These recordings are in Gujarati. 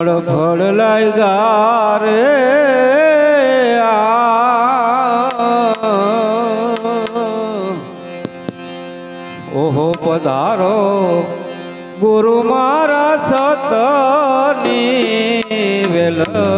ફળ ફળ લાગ્યા રે. ઓહો પધારો ગુરુ મારા સતની વેલડીએ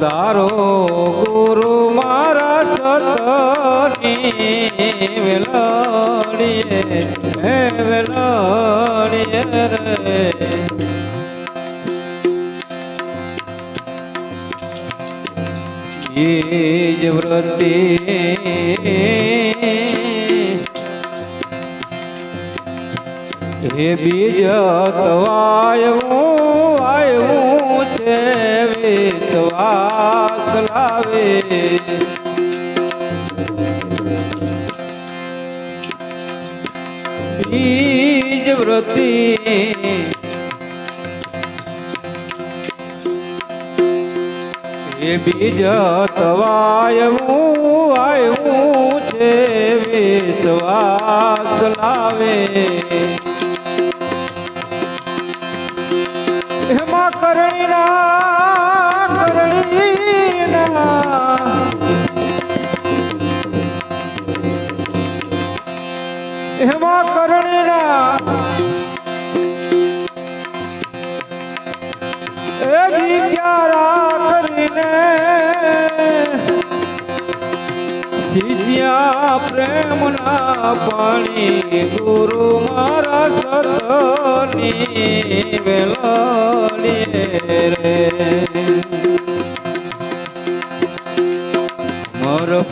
પધારો ગુરુ મારા સતની વેલણીએ હે વેલડીએ રે. બીજ વ્રતિ હે બીજ તવાયવું આવ્યું છે વિશ્વાસ લાવે. બીજ વ્રતિ એ બીજ તવાયું આવ્યું છે વિશ્વાસ લાવે. હેમા કરણીના હેમા કરણીના એ જીત્યારા કરીને સીત્યા પ્રેમના પાણી ગુરુ મારા સતની વેલડીએ રે.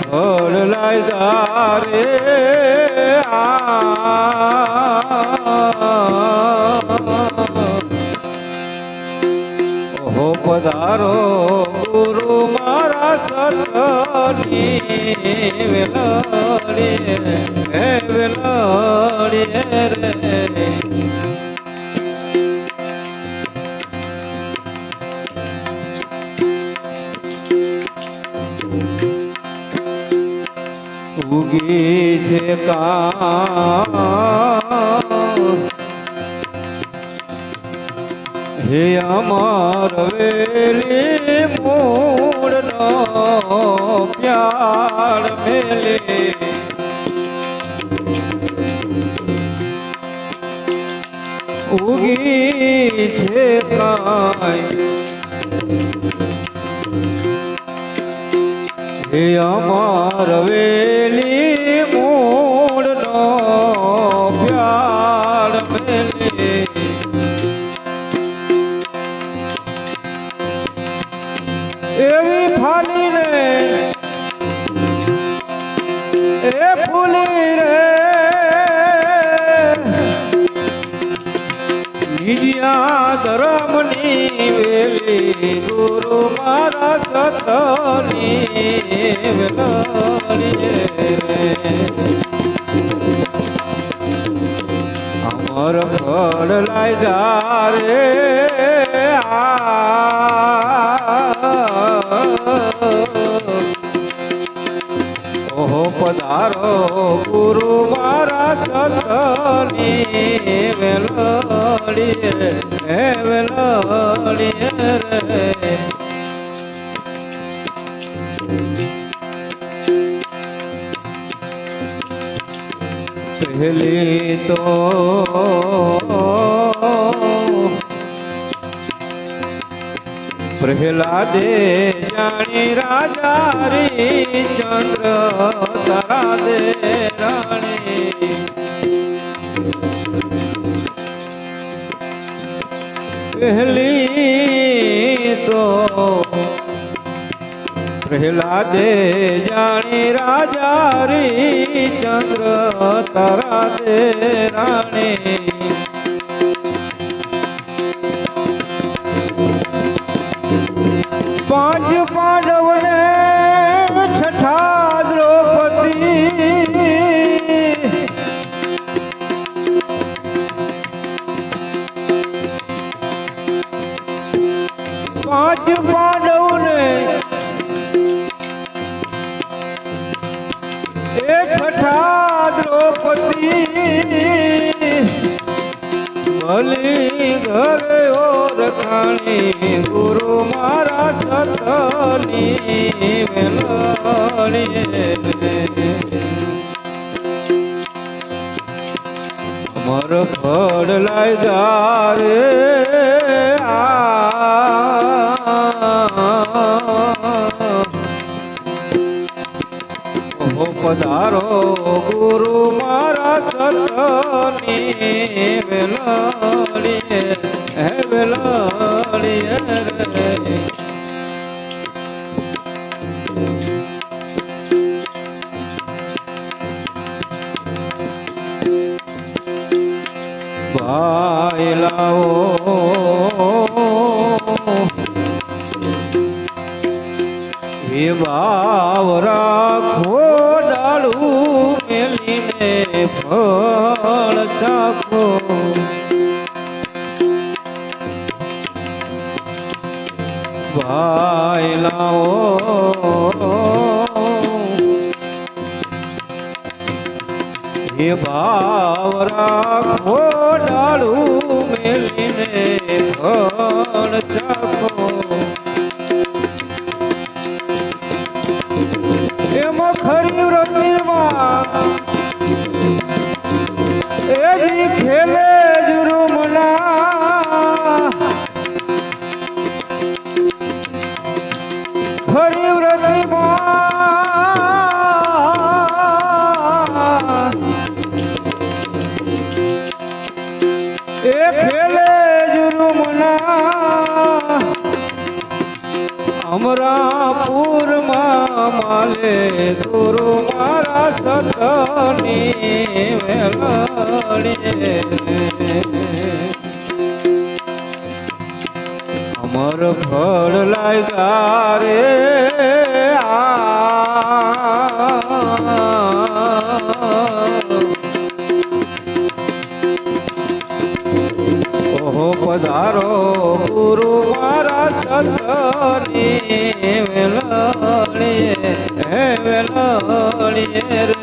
ફળ લાગ્યા રે ઓહો પધારો ગુરુ મારા સતની વેલડીએ હે વેલડીએ રે. ઉગી છે કા હે અમર વેલી મૂળનો પ્યાર મેલે. ઉગી છે કાંઈ હે અમર વેલી અમર ફળ લાગ્યા રે. ઓહો પધારો ગુરુ મારા સતની વેલડીએ હે પહેલી તો પ્રહલાદે જાણી રાજા રી ચંદ્ર પ્રહલાદે જાણી રાજા રી ચંદ્ર તારા દે રાણી ઘરે ઓરખાણી ગુરુ મારા સતની અમર ફળ લાય જારે પધારો ગુરુ મારા સતની વેલણીએ હે વેલણીએ રે. ભાઈ લાવો વિભાવ રાખો ફળ ચાખો. ભાઈ હે ભાવ રાખો ડાળું મેલીને ફળ ચાખો. અમરાપુરમાં માલે ગુરુ મારા સતની અમર ફળ લાગ્યા રે પધારો ગુરુ વેલોળીએ વેલોળીએ વેલોળીએ